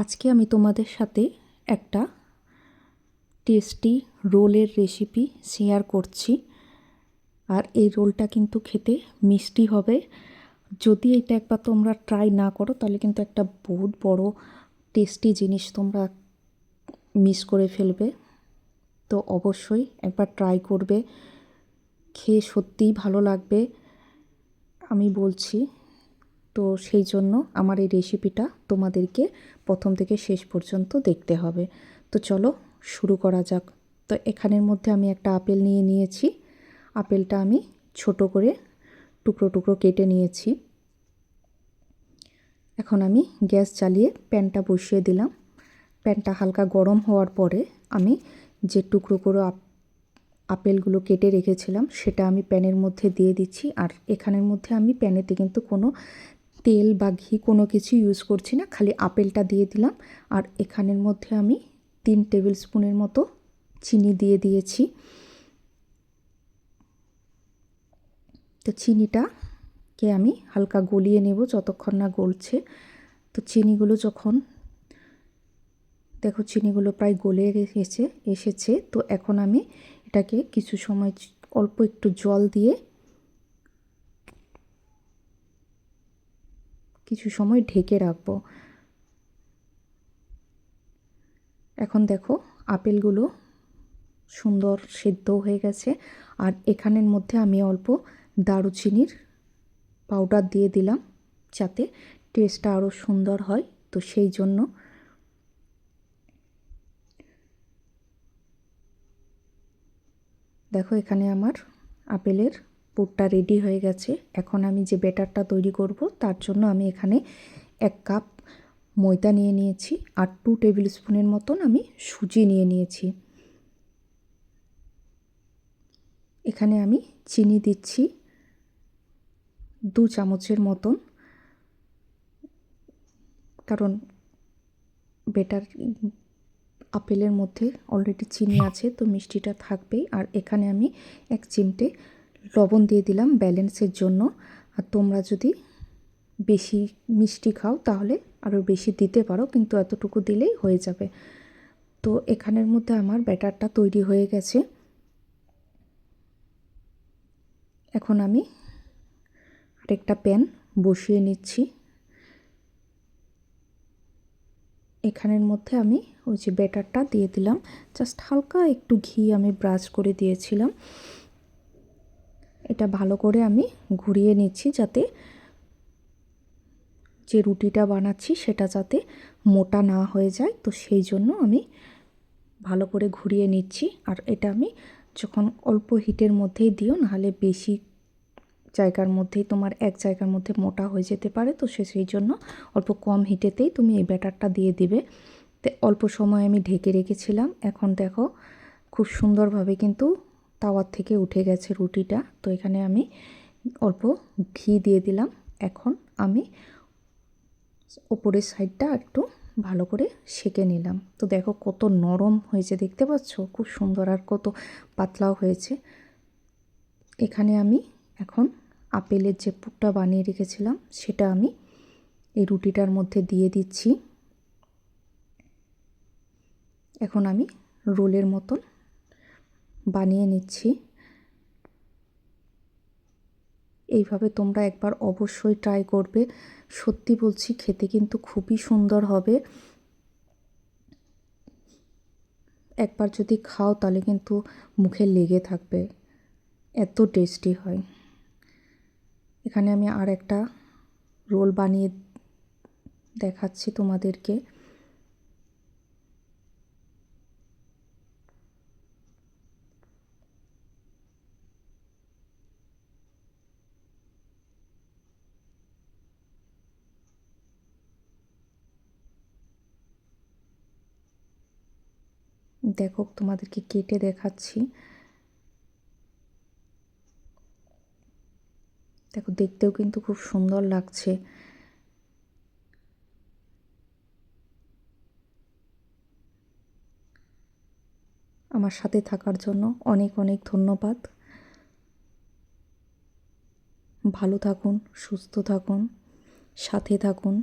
আজকে আমি তোমাদের সাথে একটা টেস্টি রোলের রেসিপি শেয়ার করছি। আর এই রোলটা কিন্তু খেতে মিষ্টি হবে। যদি এটা একবার তোমরা ট্রাই না করো, তাহলে কিন্তু একটা বহুত বড় টেস্টি জিনিস তোমরা মিস করে ফেলবে। তো অবশ্যই একবার ট্রাই করবে। খেয়ে সত্যিই ভালো লাগবে। আমি বলছি তো সেই জন্য আমার এই রেসিপিটা তোমাদেরকে প্রথম থেকে শেষ পর্যন্ত দেখতে হবে। তো চলো শুরু করা যাক। তো এখানের মধ্যে আমি একটা আপেল নিয়ে নিয়েছি। আপেলটা আমি ছোট করে টুকরো টুকরো কেটে নিয়েছি। এখন আমি গ্যাস চালিয়ে প্যানটা বসিয়ে দিলাম। প্যানটা হালকা গরম হওয়ার পরে আমি যে টুকরো করে আপেলগুলো কেটে রেখেছিলাম, সেটা আমি প্যানের মধ্যে দিয়ে দিচ্ছি। আর এখানের মধ্যে আমি প্যানেতে কিন্তু কোনো তেল বা ঘি কোনো কিছু ইউজ করছি না, খালি আপেলটা দিয়ে দিলাম। আর এখানের মধ্যে আমি তিন টেবিল স্পুনের মতো চিনি দিয়ে দিয়েছি। তো চিনিটাকে আমি হালকা গলিয়ে নেব যতক্ষণ না গলছে। তো চিনিগুলো যখন, দেখো চিনিগুলো প্রায় গলে এসেছে এসেছে। তো এখন আমি এটাকে কিছু সময় অল্প একটু জল দিয়ে কিছু সময় ঢেকে রাখব। এখন দেখো, আপেলগুলো সুন্দর সেদ্ধ হয়ে গেছে। আর এখানের মধ্যে আমি অল্প দারুচিনির পাউডার দিয়ে দিলাম যাতে টেস্টটা আরও সুন্দর হয়। তো সেই জন্য দেখো এখানে আমার আপেলের পুরটা রেডি হয়ে গেছে। এখন আমি যে ব্যাটারটা তৈরি করব, তার জন্য আমি এখানে এক কাপ ময়দা নিয়ে নিয়েছি আর টু টেবিল স্পুনের মতন আমি সুজি নিয়ে নিয়েছি। এখানে আমি চিনি দিচ্ছি দু চামচের মতন। কারণ বেটার আপেলের মধ্যে অলরেডি চিনি আছে, তো মিষ্টিটা থাকবেই। আর এখানে আমি এক চিমটে লবণ দিয়ে দিলাম ব্যালেন্সের জন্য। আর তোমরা যদি বেশি মিষ্টি খাও তাহলে আরও বেশি দিতে পারো, কিন্তু এতটুকু দিলেই হয়ে যাবে। তো এখানের মধ্যে আমার ব্যাটারটা তৈরি হয়ে গেছে। এখন আমি আরেকটা প্যান বসিয়ে নিচ্ছি। এখানের মধ্যে আমি ওই যে ব্যাটারটা দিয়ে দিলাম। জাস্ট হালকা একটু ঘি আমি ব্রাশ করে দিয়েছিলাম। এটা ভালো করে আমি ঘুরিয়ে নিচ্ছি যাতে যে রুটিটা বানাচ্ছি সেটা যাতে মোটা না হয়ে যায়। তো সেই জন্য আমি ভালো করে ঘুরিয়ে নিচ্ছি। আর এটা আমি যখন অল্প হিটের মধ্যেই দিও, নাহলে বেশি জায়গার মধ্যেই তোমার এক জায়গার মধ্যে মোটা হয়ে যেতে পারে। তো সে সেই জন্য অল্প কম হিটেতেই তুমি এই ব্যাটারটা দিয়ে দিবে। তো অল্প সময় আমি ঢেকে রেখেছিলাম। এখন দেখো খুব সুন্দরভাবে কিন্তু তাওয়ার থেকে উঠে গেছে রুটিটা। তো এখানে আমি অল্প ঘি দিয়ে দিলাম। এখন আমি ওপরের সাইডটা একটু ভালো করে সেকে নিলাম। তো দেখো কত নরম হয়েছে, দেখতে পাচ্ছ? খুব সুন্দর আর কত পাতলাও হয়েছে। এখানে আমি এখন আপেলের যে পুরটা বানিয়ে রেখেছিলাম, সেটা আমি এই রুটিটার মধ্যে দিয়ে দিচ্ছি। এখন আমি রোলের মতন বানিয়ে নিচ্ছি। এইভাবে তোমরা একবার অবশ্যই ট্রাই করবে। সত্যি বলছি, খেতে কিন্তু খুবই সুন্দর হবে। একবার যদি খাও, তাহলে কিন্তু মুখে লেগে থাকবে। এত টেস্টি হয়। এখানে আমি আর একটা রোল বানিয়ে দেখাচ্ছি তোমাদেরকে। দেখো তোমাদেরকে কেটে দেখাচ্ছি। দেখো দেখতেও কিন্তু খুব সুন্দর লাগছে। আমার সাথে থাকার জন্য অনেক অনেক ধন্যবাদ। ভালো থাকুন, সুস্থ থাকুন, সাথে থাকুন।